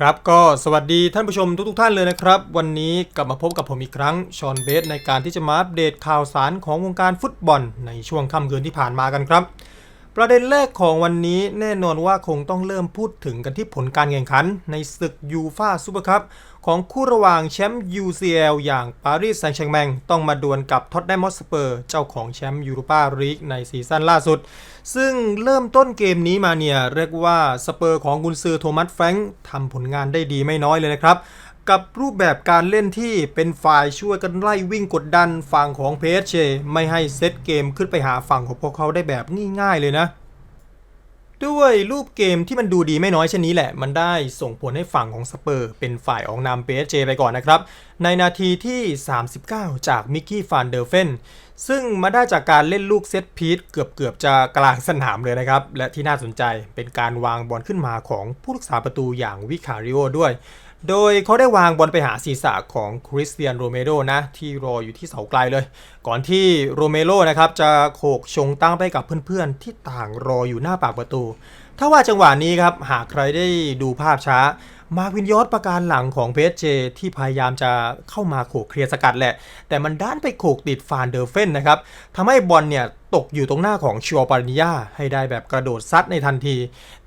ครับก็สวัสดีท่านผู้ชมทุกๆท่านเลยนะครับ วันนี้กลับมาพบกับผมอีกครั้งชอนเบสในการที่จะมาอัปเดตข่าวสารของวงการฟุตบอล ในช่วงค่ำคืนที่ผ่านมากันครับ ประเด็นแรกของวันนี้แน่นอนว่าคงต้องเริ่มพูดถึงกันที่ผลการแข่งขัน ในศึกยูฟาซูเปอร์คัพ ของคู่ระหว่างแชมป์ UCL อย่างปารีสแซงต์แชร์แมงต้องมาดวลกับท็อตแนมฮอตสเปอร์ เจ้าของแชมป์ยูโรปาลีกในซีซั่นล่าสุด ซึ่งเริ่มต้นเกมนี้มาเนี่ยเรียกว่าสเปอร์ของกุนซือโทมัสแฟรงค์ทำผลงานได้ดีไม่น้อยเลยนะครับกับรูปแบบการเล่นที่เป็นฝ่ายช่วยกันไล่วิ่งกดดันฝั่งของเพชเชไม่ให้เซตเกมขึ้นไปหาฝั่งของพวกเขาได้แบบง่ายๆเลยนะ ด้วยรูปเกมที่มันดูดีไม่น้อยเช่นนี้แหละ มันได้ส่งผลให้ฝั่งของสเปอร์ เป็นฝ่ายออกนำเปเจไปก่อนนะครับ ในนาทีที่ 39 จากมิกกี้ฟานเดอร์เฟนซึ่งมาได้จากการเล่นลูกเซตพีทเกือบๆจะกลางสนามเลยนะครับ และที่น่าสนใจเป็นการวางบอลขึ้นมาของผู้รักษาประตูอย่างวิคาริโอด้วย โดยเขาได้วางบอลไปหาศีรษะของคริสเตียนโรเมโรนะ ที่รออยู่ที่เสาไกลเลย ก่อนที่โรเมโรนะครับจะโขกชงตั้งไปกับเพื่อนๆ ที่ต่างรออยู่หน้าปากประตู ถ้าว่าจังหวะนี้ครับหากใครได้ดูภาพช้า มาร์ควินยอดประการหลังของเพเจที่พยายามจะเข้ามาโขกเคลียร์สกัดแหละ แต่มันด้านไปโขกติดฟานเดอร์เฟนนะครับทำให้บอลเนี่ยตกอยู่ตรงหน้าของชัวปาริญญาให้ได้แบบกระโดดซัดในทันที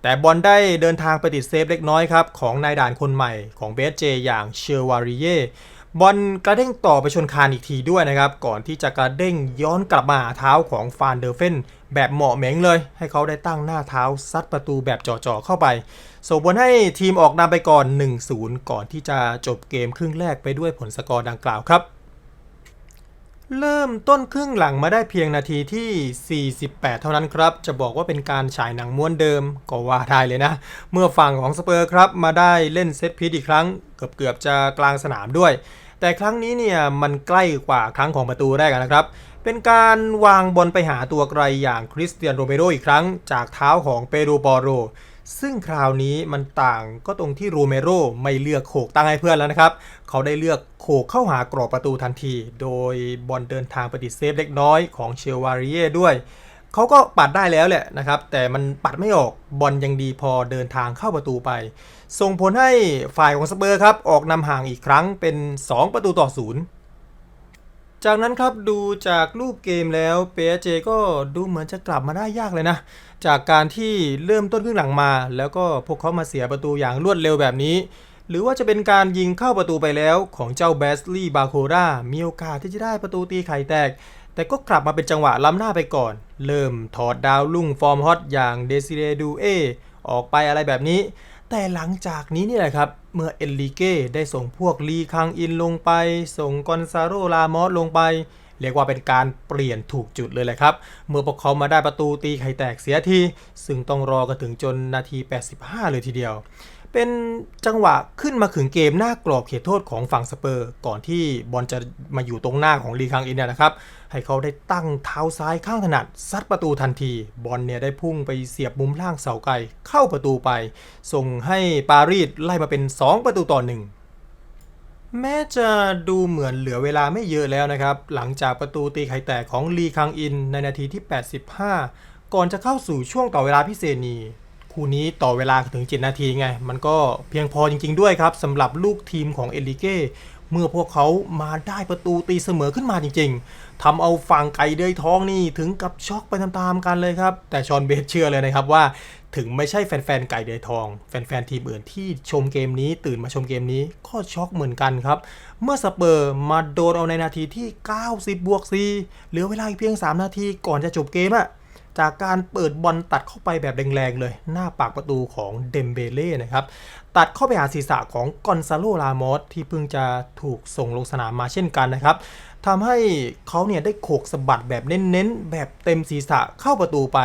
แต่บอลได้เดินทางไปติดเซฟเล็กน้อยครับ ของนายด่านคนใหม่ของเบสเจอย่างเชอวาริเย่บอลกระเด้งต่อไปชนคานอีกทีด้วยนะครับ ก่อนที่จะกระเด้งย้อนกลับมาเท้าของฟานเดอร์เฟนแบบเหมาะเหม็งเลย ให้เขาได้ตั้งหน้าเท้าซัดประตูแบบจ่อๆเข้าไป ส่งผลให้ทีมออกนำไปก่อน 1-0 ก่อนที่จะจบเกมครึ่งแรกไปด้วยผลสกอร์ดังกล่าวครับ เริ่มต้นครึ่งหลังมาได้เพียงนาทีที่ 48 เท่านั้นครับ จะบอกว่าเป็นการฉายหนังม้วนเดิมก็ว่าได้เลยนะ เมื่อฝั่งของสเปอร์ครับ มาได้เล่นเซตพีทอีกครั้ง เกือบๆจะกลางสนามด้วย แต่ครั้งนี้เนี่ยมันใกล้กว่าครั้งของประตูแรกนะครับเป็นการวางบอลไปหาตัวไกลอย่างคริสเตียนโรเมโรอีกครั้ง จากเท้าของเปโดปอโร ซึ่งคราวนี้มันต่างก็ตรงที่โรเมโรไม่เลือกโขกตั้งให้เพื่อนแล้วนะครับ เขาได้เลือกโขกเข้าหากรอบประตูทันที โดยบอลเดินทางปติเซฟเล็กน้อยของเชลวาริเย่ด้วย เขาก็ปัดได้แล้วแหละนะครับ แต่มันปัดไม่ออกบอลยังดีพอเดินทางเข้าประตูไป ส่งผลให้ฝ่ายของสเปอร์ครับออกนำห่างอีกครั้งเป็น 2 ประตูต่อศูนย์ จากนั้นครับดูจากรูปเกมแล้วเปเจก็ดูเหมือนจะกลับมาได้ยากเลยนะ จากการที่เริ่มต้นครึ่งหลังมา แล้วก็พวกเขามาเสียประตูอย่างรวดเร็วแบบนี้ หรือว่าจะเป็นการยิงเข้าประตูไปแล้วของเจ้าแบสลีย์บาโครามีโอกาสที่จะได้ประตูตีไข่แตก แต่ก็กลับมาเป็นจังหวะล้ำหน้าไปก่อน เริ่มถอดดาวลุ่งฟอร์มฮอตอย่างเดซิเรดูเอออกไปอะไรแบบนี้ แต่หลังจากนี้นี่แหละครับ เมื่อเอลลิเก้ได้ส่งพวกลีคังอินลงไป ส่งกอนซาโรลามอสลงไป เรียกว่าเป็นการเปลี่ยนถูกจุดเลยแหละครับ เมื่อพวกเขามาได้ประตูตีไข่แตกเสียที ซึ่งต้องรอกันถึงจนนาที 85 เลยทีเดียว เป็นจังหวะขึ้นมาขึงเกมหน้ากรอบเขตโทษของฝั่งสเปอร์ ก่อนที่บอลจะมาอยู่ตรงหน้าของลีคังอินเนยนะครับ ให้เขาได้ตั้งเท้าซ้ายข้างถนัดซัดประตูทันที บอลเนี่ยได้พุ่งไปเสียบมุมล่างเสาไกลเข้าประตูไป ส่งให้ปารีสไล่มาเป็น 2 ประตูต่อหนึ่งแม้จะดูเหมือนเหลือเวลาไม่เยอะแล้วนะครับ หลังจากประตูตีไข่แตกของลีคังอินในนาทีที่ 85 ก่อนจะเข้าสู่ช่วงต่อเวลาพิเศษนี้ คู่นี้ต่อเวลาถึง 7 นาทีไง มันก็เพียงพอจริง ๆ ด้วยครับสำหรับลูกทีมของเอลิเก้เมื่อพวกเขามาได้ประตูตีเสมอขึ้นมาจริง ๆ ทำเอาฝั่งไก่เดือยท้องนี่ถึงกับช็อกไปตามๆกันเลยครับ แต่ชอนเบสเชื่อเลยนะครับว่า ถึงไม่ใช่แฟนๆไก่เดือยทอง แฟนๆทีมอื่นที่ชมเกมนี้ตื่นมาชมเกมนี้ก็ช็อกเหมือนกันครับ เมื่อสเปอร์มาโดนเอาในนาทีที่ 90บวก4เหลือเวลาเพียง 3 นาทีก่อนจะจบเกมอะ จากการเปิดบอลตัดเข้าไปแบบแรงๆเลย หน้าปากประตูของเดมเบเล่นะครับ ตัดเข้าไปหาศีรษะของกอนซาโลลามอสที่เพิ่งจะถูกส่งลงสนามมาเช่นกันนะครับทำให้เขาเนี่ยได้โขกสะบัดแบบเน้นๆ แบบเต็มศีรษะเข้าประตูไป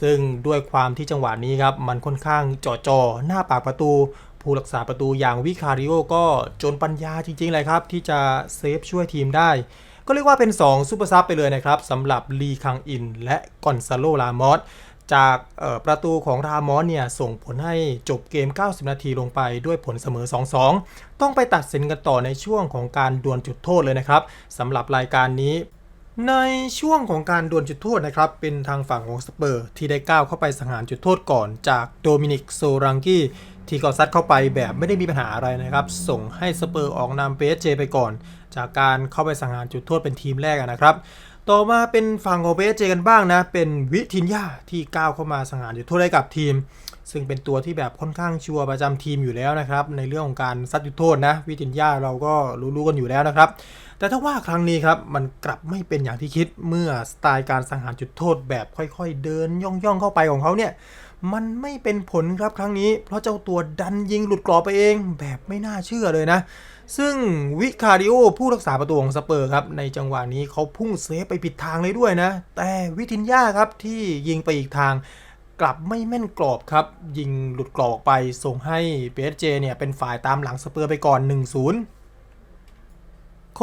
ซึ่งด้วยความที่จังหวะนี้ครับ มันค่อนข้างจ่อๆ หน้าปากประตูผู้รักษาประตูอย่างวิคาริโอก็จนปัญญาจริงๆเลยครับ ที่จะเซฟช่วยทีมได้ ก็เรียกว่าเป็น 2 ซูเปอร์ซับไปเลยนะครับสำหรับลีคังอิน และกอนซาโลลามอสจากประตูของรามอสเนี่ยส่งผลให้จบเกม 90 นาทีลงไปด้วยผลเสมอ 2-2 ต้องไปตัดสินกันต่อในช่วงของการดวลจุดโทษเลยนะครับสำหรับรายการนี้ในช่วงของการดวลจุดโทษนะครับ เป็นทางฝั่งของสเปอร์ที่ได้ก้าวเข้าไปสังหารจุดโทษก่อนจากโดมินิกโซรังกี้ ที่ก็ซัดเข้าไปแบบไม่ได้มีปัญหาอะไรนะครับ ส่งให้สเปอร์ออกนำเปเจไปก่อน จากการเข้าไปสังหารจุดโทษเป็นทีมแรกนะครับ ต่อมาเป็นฝั่งของเปเจกันบ้างนะ เป็นวิทินยาที่ก้าวเข้ามาสังหารจุดโทษให้กับทีม ซึ่งเป็นตัวที่แบบค่อนข้างชัวร์ประจำทีมอยู่แล้วนะครับ ในเรื่องของการซัดจุดโทษนะ วิทินยาเราก็รู้ๆกันอยู่แล้วนะครับแต่ถ้าว่าครั้งนี้ครับ มันกลับไม่เป็นอย่างที่คิดเมื่อสไตล์การสังหารจุดโทษแบบค่อยๆ เดินย่องๆเข้าไปของเขาเนี่ย มันไม่เป็นผลครับครั้งนี้ เพราะเจ้าตัวดันยิงหลุดกรอบไปเองแบบไม่น่าเชื่อเลยนะ ซึ่งวิคาริโอผู้รักษาประตูของสเปอร์ครับ ในจังหวะนี้เขาพุ่งเซฟไปผิดทางเลยด้วยนะ แต่วิทินยาครับที่ยิงไปอีกทางกลับไม่แม่นกรอบครับ ยิงหลุดกรอบออกไปส่งให้เปเจเนี่ยเป็นฝ่ายตามหลังสเปอร์ไปก่อน 1-0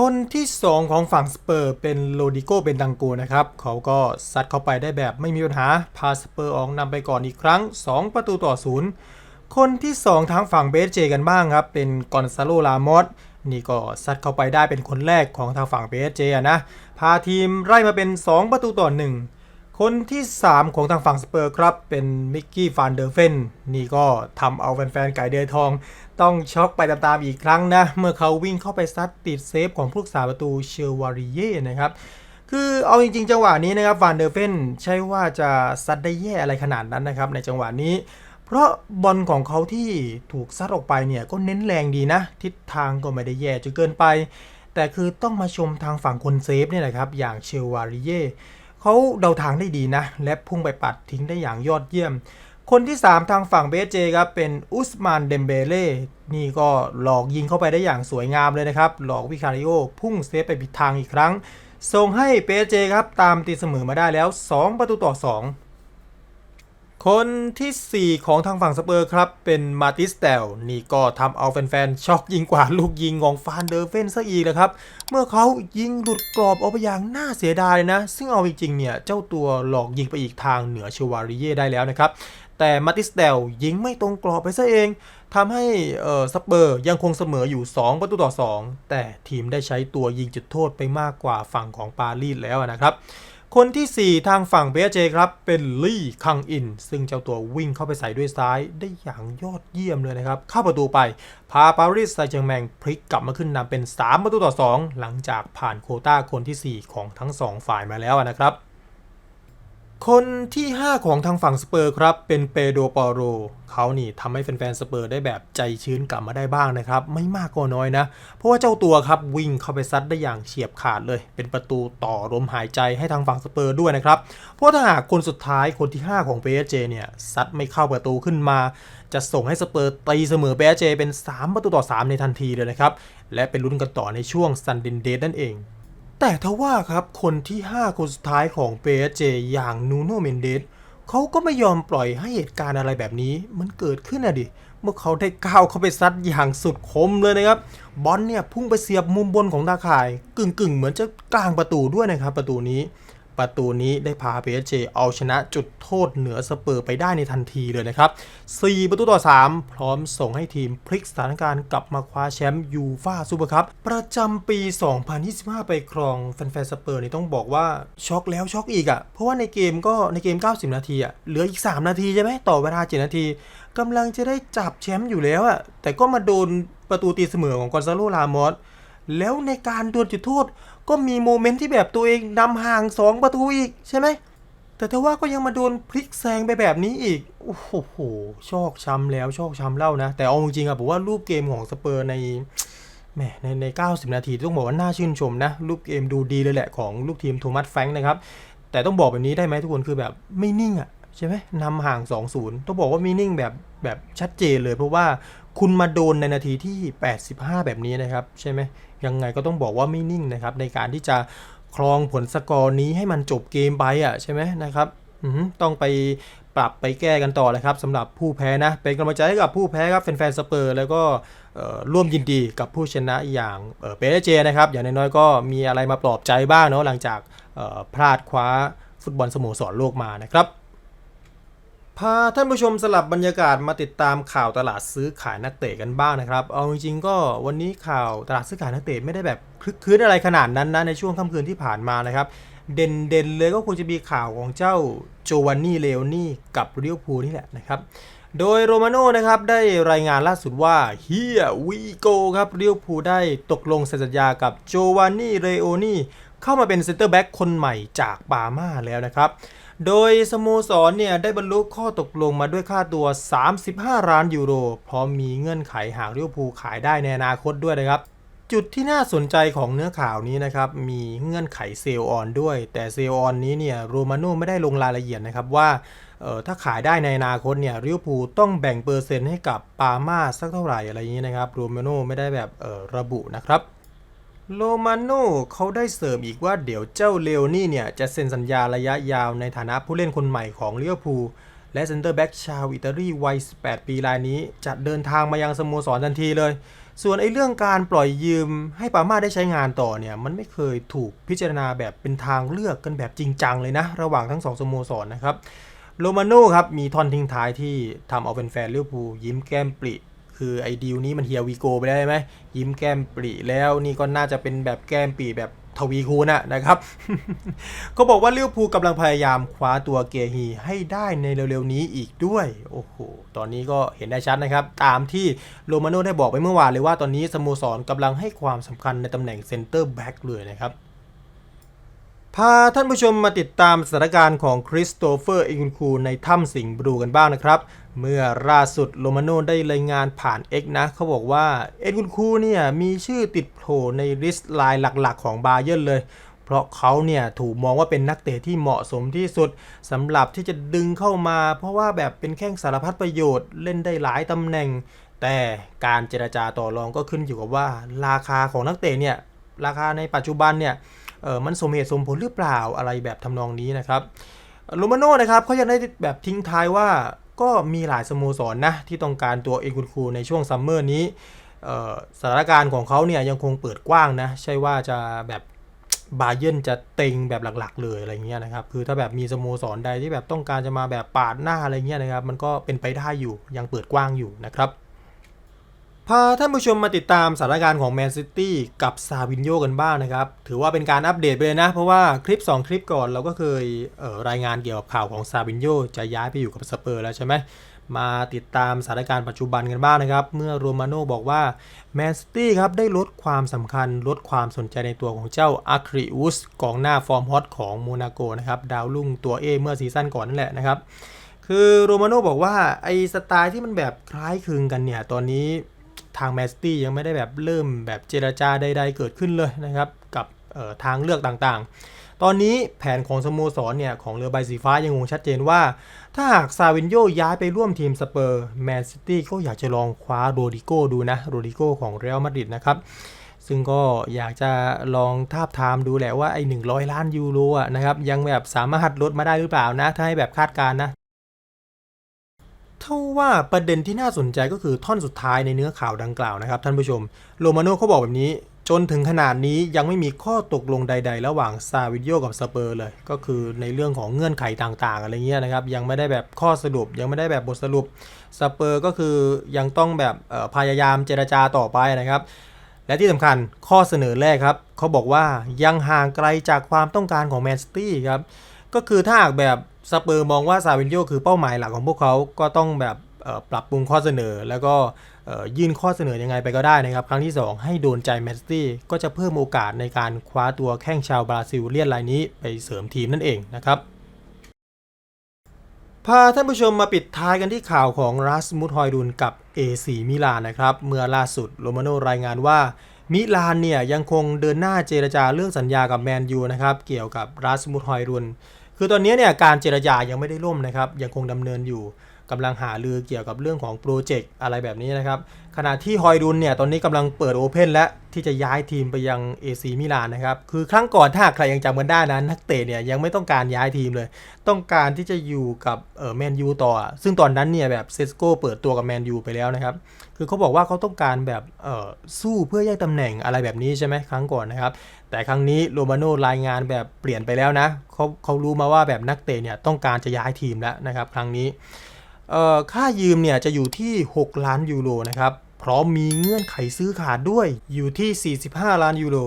คนที่2ของฝั่งสเปอร์เป็นโลดิโกเบนดังโกนะครับ เขาก็ซัดเข้าไปได้แบบไม่มีปัญหา พาสเปอร์ออกนำไปก่อนอีกครั้ง 2 ประตูต่อศูนย์คนที่ 2 ทางฝั่งเบสเจกันบ้างครับ เป็นกอนซาโลลามอสนี่ก็ซัดเข้าไปได้เป็นคนแรกของทางฝั่งเบสเจนะพาทีมไล่มาเป็น 2 ประตูต่อ 1 คนที่ 3 ของทางฝั่งสเปอร์ครับ เป็นมิกกี้ฟานเดอร์เฟนนี่ก็ทำเอาแฟนๆไก่เดือทอง ต้องช็อกไปตามๆอีกครั้งนะ เมื่อเขาวิ่งเข้าไปซัดติดเซฟของผู้รักษาประตูเชลวาริเย่นะครับคือเอาจริงๆ จังหวะนี้นะครับฟานเดอร์เฟนใช่ว่าจะซัดได้แย่อะไรขนาดนั้นนะครับในจังหวะนี้ เพราะบอลของเขาที่ถูกซัดออกไปเนี่ยก็เน้นแรงดีนะ ทิศทางก็ไม่ได้แย่จนเกินไป แต่คือต้องมาชมทางฝั่งคนเซฟเนี่ยนะครับอย่างเชลวาริเย่เขาเดาทางได้ดีนะ และพุ่งไปปัดทิ้งได้อย่างยอดเยี่ยม คนที่ 3 ทางฝั่งเบสเจครับเป็นอุสมานเดมเบเล่นี่ก็หลอกยิงเข้าไปได้อย่างสวยงามเลยนะครับ หลอกวิคาริโอพุ่งเซฟไปผิดทางอีกครั้ง ส่งให้เปเจครับตามตีเสมอมาได้แล้ว 2 ประตูต่อ 2 คนทีสี่4 ของทางฝั่งสเปอร์ครับ เป็นมาติสเตลนี่ก็ทำเอาแฟนๆช็อกยิ่งกว่าลูกยิงของฟานเดอร์เฟนซะอีกนะครับ เมื่อเขายิงหลุดกรอบออกไปอย่างน่าเสียดายเลยนะ ซึ่งเอาจริงๆเนี่ยเจ้าตัวหลอกยิงไปอีกทางเหนือเชวาริเย่ได้แล้วนะครับ แต่มาติสเตลยิงไม่ตรงกรอบไปซะเองทำให้สเปอร์ยังคงเสมออยู่ 2 ประตูต่อ 2 แต่ทีมได้ใช้ตัวยิงจุดโทษไปมากกว่าฝั่งของปารีสแล้วนะครับ คนที่ 4 ทางฝั่งเบเจครับ เป็นลี่คังอิน ซึ่งเจ้าตัววิ่งเข้าไปใส่ด้วยซ้ายได้อย่างยอดเยี่ยมเลยนะครับ เข้าประตูไป พาปารีสไซงแชร์แมงพลิกกลับมาขึ้นนำเป็น 3 ประตูต่อ 2 หลังจากผ่านโคต้าคนทีสี่4 ของทั้ง 2 ฝ่ายมาแล้วนะครับ คนที่ 5 ของทางฝั่งสเปอร์ครับ เป็นเปโดปอโรเขานี่ทำให้แฟนๆสเปอร์ได้แบบใจชื้นกลับมาได้บ้างนะครับ ไม่มากก็น้อยนะ เพราะว่าเจ้าตัวครับวิ่งเข้าไปซัดได้อย่างเฉียบขาดเลย เป็นประตูต่อลมหายใจให้ทางฝั่งสเปอร์ด้วยนะครับ เพราะถ้าหากคนสุดท้ายคนที่ 5 ของเปเจเนี่ยซัดไม่เข้าประตูขึ้นมา จะส่งให้สเปอร์ตีเสมอเปเจเป็น 3 ประตูต่อ 3 ในทันทีเลยนะครับและเป็นลุ้นกันต่อในช่วงซันดินเดนั่นเอง แต่ทว่าครับคนที่ 5 คนสุดท้ายของ PSG อย่างนูโนเมนเดสเขาก็ไม่ยอมปล่อยให้เหตุการณ์อะไรแบบนี้ มันเกิดขึ้นอะดิ เมื่อเขาได้ก้าวเข้าไปซัดอย่างสุดคมเลยนะครับ บอลเนี่ยพุ่งไปเสียบมุมบนของตาข่าย กึ่งๆ เหมือนจะกลางประตูด้วยนะครับประตูนี้ ประตูนี้ได้พา PSG เอาชนะจุดโทษเหนือสเปอร์ไปได้ในทันทีเลยนะครับ 4 ประตูต่อ 3 พร้อมส่งให้ทีมพลิกสถานการณ์กลับมาคว้าแชมป์ยูฟาซูเปอร์คัพประจำปี 2025 ไปครองแฟนๆสเปอร์นี่ต้องบอกว่าช็อกแล้วช็อกอีกอะ่ะ เพราะว่าในเกมก็ในเกม 90 นาทีอะ่ะเหลืออีก 3 นาทีใช่ไหมต่อเวลา 7 นาทีกำลังจะได้จับแชมป์อยู่แล้วอะ่ะแต่ก็มาโดนประตูตีเสมอของกอนซาโลลามอสแล้วในการดวลจุดโทษ ก็มีโมเมนต์ที่แบบตัวเองนำห่าง 2 ประตูอีกใช่ไหม แต่ถ้าว่าก็ยังมาโดนพลิกแซงไปแบบนี้อีก โอ้โห ชอกช้ำแล้วชอกช้ำเล่านะ แต่เอาจริงๆอะผมว่ารูปเกมของสเปอร์ในแหมในใน 90 นาทีต้องบอกว่าน่าชื่นชมนะ รูปเกมดูดีเลยแหละของลูกทีมโทมัสแฟงค์นะครับ แต่ต้องบอกแบบนี้ได้ไหมทุกคนคือแบบไม่นิ่งอะใช่ไหมนำห่าง 2-0 ต้องบอกว่าไม่นิ่งแบบแบบชัดเจนเลย เพราะว่าคุณมาโดนในนาทีที่ 85 แบบนี้นะครับ ใช่ไหม ยังไงก็ต้องบอกว่าไม่นิ่งนะครับ ในการที่จะครองผลสกอร์นี้ให้มันจบเกมไปอะใช่ไหมนะครับต้องไปปรับไปแก้กันต่อเลยครับสำหรับผู้แพ้นะ เป็นกำลังใจให้กับผู้แพ้ครับแฟนๆสเปอร์ แล้วก็ร่วมยินดีกับผู้ชนะอย่างเปเจนะครับ อย่างน้อยๆก็มีอะไรมาปลอบใจบ้างเนาะหลังจากพลาดคว้าฟุตบอลสโมสรโลกมานะครับ พาท่านผู้ชมสลับบรรยากาศมาติดตามข่าวตลาดซื้อขายนักเตะกันบ้างนะครับ เอาจริงๆก็วันนี้ข่าวตลาดซื้อขายนักเตะไม่ได้แบบคลึกคลื้นอะไรขนาดนั้นนะในช่วงค่ำคืนที่ผ่านมานะครับ เด่นๆเลยก็ควรจะมีข่าวของเจ้าโจวานนี่เลโอนี่กับเรียวพูลนี่แหละนะครับ โดยโรมาโน่นะครับได้รายงานล่าสุดว่าเฮียวีโกครับเรียวพูลได้ตกลงเซ็นสัญญากับโจวานนี่เรโอนี่เข้ามาเป็นเซนเตอร์แบ็กคนใหม่จากปาร์มาแล้วนะครับ โดยสโมสรเนี่ยได้บรรลุข้อตกลงมาด้วยค่าตัว 35 ล้านยูโร พร้อมมีเงื่อนไขหากลิเวอร์พูลขายได้ในอนาคตด้วยนะครับ จุดที่น่าสนใจของเนื้อข่าวนี้นะครับ มีเงื่อนไขเซลออนด้วย แต่เซลออนนี้เนี่ยโรมาโน่ไม่ได้ลงรายละเอียดนะครับว่าเออถ้าขายได้ในอนาคตเนี่ยลิเวอร์พูลต้องแบ่งเปอร์เซ็นต์ให้กับปาร์มาสักเท่าไหร่อะไรอย่างนี้นะครับโรมาโน่ไม่ได้แบบเออระบุนะครับ โรมาโน่เขาได้เสริมอีกว่าเดี๋ยวเจ้าเลโอนี่เนี่ย จะเซ็นสัญญาระยะยาวในฐานะผู้เล่นคนใหม่ของลิเวอร์พูลและเซนเตอร์แบ็กชาวอิตาลีวัย 18 ปีรายนี้ จะเดินทางมายังสโมสรทันทีเลย ส่วนไอ้เรื่องการปล่อยยืมให้ปาม่าได้ใช้งานต่อเนี่ย มันไม่เคยถูกพิจารณาแบบเป็นทางเลือกกันแบบจริงจังเลยนะ ระหว่างทั้งสองสโมสรนะครับโรมาโน่ครับมีท่อนทิ้งท้ายที่ทำเอาเป็นแฟนลิเวอร์พูลยิ้มแก้มปริ คือไอ้ดีลนี้มันเฮียวีโกไปได้ไหมยิ้มแก้มปริแล้วนี่ก็น่าจะเป็นแบบแก้มปริแบบทวีคูณะนะครับก็บอกว่าลิเวอร์พูลกำลังพยายามคว้าตัวเกฮีให้ได้ในเร็วๆนี้อีกด้วย โอ้โห ตอนนี้ก็เห็นได้ชัดนะครับ ตามที่โรมาโน่ได้บอกไปเมื่อวานเลยว่าตอนนี้สโมสรกำลังให้ความสำคัญในตำแหน่งเซนเตอร์แบ็กเลยนะครับ พาท่านผู้ชมมาติดตามสถานการณ์ของคริสโตเฟอร์อกุนคูในถ้ำสิงบรูกันบ้างนะครับ เมื่อล่าสุดโรมาโน่ได้รายงานผ่าน X นะเขาบอกว่าเอ็ดกุนคูเนี่ยมีชื่อติดโผล่ในลิสต์ไลน์หลักๆ ของบาเยิร์เลย เพราะเขาเนี่ยถูกมองว่าเป็นนักเตะที่เหมาะสมที่สุดสำหรับที่จะดึงเข้ามา เพราะว่าแบบเป็นแข้งสารพัดประโยชน์เล่นได้หลายตำแหน่ง แต่การเจรจาต่อรองก็ขึ้นอยู่กับว่าราคาของนักเตะเนี่ยราคาในปัจจุบันเนี่ยเออมันสมเหตุสมผลหรือเปล่าอะไรแบบทำนองนี้นะครับโรมาโน่นะครับเขายังได้แบบทิ้งท้ายว่า ก็มีหลายสโมสรนนะที่ต้องการตัวเอกุนคูในช่วงซัมเมอร์นี้สถานการณ์ของเขาเนี่ยยังคงเปิดกว้างนะใช่ว่าจะแบบบาเยิร์นจะเต็งแบบหลักๆ เลยอะไรเงี้ยนะครับคือถ้าแบบมีสโมสรใดที่แบบต้องการจะมาแบบปาดหน้าอะไรเงี้ยนะครับมันก็เป็นไปได้อยู่ยังเปิดกว้างอยู่นะครับ พาท่านผู้ชมมาติดตามสถานการณ์ของแมนซิตี้กับซาวินโยกันบ้างนะครับ ถือว่าเป็นการอัปเดตไปเลยนะ เพราะว่าคลิป 2 คลิปก่อนเราก็เคยเรายงานเกี่ยวกับข่าวของซาวินโยจะย้ายไปอยู่กับสเปอร์แล้วใช่ไหมมาติดตามสถานการณ์ปัจจุบันกันบ้างนะครับ เมื่อโรมาโน่บอกว่าแมนซิตี้ครับได้ลดความสำคัญลดความสนใจในตัวของเจ้าอาคริอุสกองหน้าฟอร์มฮอตของโมนาโกนะครับดาวรุ่งตัวเอเมื่อซีซั่นก่อนนั่นแหละนะครับคือโรมาโน่บอกว่าไอสไตล์ที่มันแบบคล้ายคลึงกันเนี่ยตอนนี้ ทางแมนซิตี้ยังไม่ได้แบบเริ่มแบบเจรจาใดๆเกิดขึ้นเลยนะครับ กับทางเลือกต่างๆ ตอนนี้แผนของสโมสรเนี่ย ของเรือใบสีฟ้ายังคงชัดเจนว่า ถ้าหากซาวินโยย้ายไปร่วมทีมสเปอร์แมนซิตี้ก็อยากจะลองคว้าโรดิโก้ดูนะโรดิโก้ของเรอัลมาดริดนะครับซึ่งก็อยากจะลองทาบทามดูแหละว่าไอ้100 ล้านยูโรอะนะครับยังแบบสามารถลดมาได้หรือเปล่านะ ถ้าให้แบบคาดการณ์นะ เท่าว่าประเด็นที่น่าสนใจก็คือท่อนสุดท้ายในเนื้อข่าวดังกล่าวนะครับท่านผู้ชม โรมาโน่เขาบอกแบบนี้ จนถึงขนาดนี้ยังไม่มีข้อตกลงใด ๆ ระหว่างซาวิโยกับสเปอร์เลย ก็คือในเรื่องของเงื่อนไขต่างๆ อะไรเงี้ยนะครับ ยังไม่ได้แบบข้อสรุป ยังไม่ได้แบบบทสรุปสเปอร์ก็คือยังต้องแบบพยายามเจรจาต่อไปนะครับและที่สำคัญข้อเสนอแรกครับ เขาบอกว่ายังห่างไกลจากความต้องการของแมนซิตี้ครับ ก็คือถ้าหากแบบ สเปอร์มองว่าซาวินโยคือเป้าหมายหลักของพวกเขาก็ต้องแบบปรับปรุงข้อเสนอ แล้วก็ยื่นข้อเสนอยังไงไปก็ได้นะครับ ครั้งที่ 2 ให้โดนใจแมนซิตี้ก็จะเพิ่มโอกาสในการคว้าตัวแข้งชาวบราซิลเลียนรายนี้ไปเสริมทีมนั่นเองนะครับ พาท่านผู้ชมมาปิดท้ายกันที่ข่าวของรัสมุดฮอยดุนกับ AC มิลานนะครับ เมื่อล่าสุดโรมาโนรายงานว่ามิลานเนี่ยยังคงเดินหน้าเจรจาเรื่องสัญญากับแมนยูนะครับเกี่ยวกับรัสมุดฮอยรุน คือตอนนี้เนี่ยการเจรจายังไม่ได้ล่มนะครับยังคงดำเนินอยู่ กำลังหาลือเกี่ยวกับเรื่องของโปรเจกต์อะไรแบบนี้นะครับ ขณะที่ฮอยรุนเนี่ยตอนนี้กำลังเปิดโอเพนและที่จะย้ายทีมไปยัง AC มิลานนะครับ คือครั้งก่อนถ้าใครยังจำกันได้นะนักเตะเนี่ยยังไม่ต้องการย้ายทีมเลย ต้องการที่จะอยู่กับเออแมนยูต่อ ซึ่งตอนนั้นเนี่ยแบบเซสโกเปิดตัวกับแมนยูไปแล้วนะครับ คือเขาบอกว่าเขาต้องการแบบเออสู้เพื่อแย่งตำแหน่งอะไรแบบนี้ใช่ไหมครั้งก่อนนะครับ แต่ครั้งนี้โรมาโน่รายงานแบบเปลี่ยนไปแล้วนะเขาเขารู้มาว่าแบบนักเตะเนี่ยต้องการจะย้ายทีมแล้วนะครับ ครั้งนี้ ค่ายืมเนี่ยจะอยู่ที่ 6 ล้านยูโรนะครับ พร้อมมีเงื่อนไขซื้อขาดด้วยอยู่ที่ 45 ล้านยูโร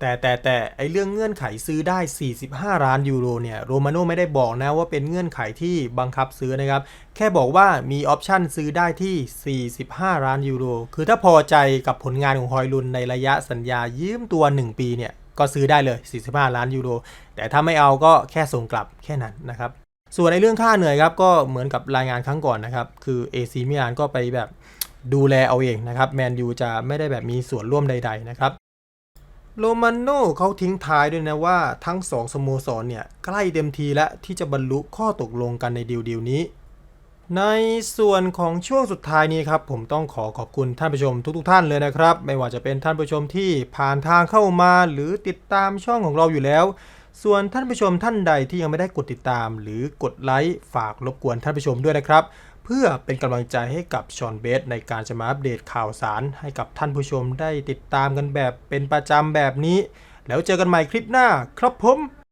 แต่แต่แต่ไอเรื่องเงื่อนไขซื้อได้ 45 ล้านยูโรเนี่ยโรมาโนไม่ได้บอกนะว่าเป็นเงื่อนไขที่บังคับซื้อนะครับ แค่บอกว่ามีออปชันซื้อได้ที่ 45 ล้านยูโร คือถ้าพอใจกับผลงานของฮอยลุนในระยะสัญญายืมตัว 1 ปีเนี่ยก็ซื้อได้เลย 45 ล้านยูโร แต่ถ้าไม่เอาก็แค่ส่งกลับแค่นั้นนะครับ ส่วนในเรื่องค่าเหนื่อยครับก็เหมือนกับรายงานครั้งก่อนนะครับ คือ AC มิลานก็ไปแบบดูแลเอาเองนะครับแมนยูจะไม่ได้แบบมีส่วนร่วมใด ๆ นะครับโรมันโน่เขาทิ้งท้ายด้วยนะว่าทั้งสองสโมสรเนี่ย ใกล้เต็มทีแล้วที่จะบรรลุข้อตกลงกันในดีลดีลนี้ ในส่วนของช่วงสุดท้ายนี้ครับ ผมต้องขอขอบคุณท่านผู้ชมทุกๆท่านเลยนะครับ ไม่ว่าจะเป็นท่านผู้ชมที่ผ่านทางเข้ามาหรือติดตามช่องของเราอยู่แล้ว ส่วนท่านผู้ชมท่านใดที่ยังไม่ได้กดติดตาม หรือกดไลค์ฝากรบกวนท่านผู้ชมด้วยนะครับ เพื่อเป็นกำลังใจให้กับชอนเบสในการจะมาอัปเดตข่าวสาร ให้กับท่านผู้ชมได้ติดตามกันแบบเป็นประจำแบบนี้ แล้วเจอกันใหม่คลิปหน้าครับผม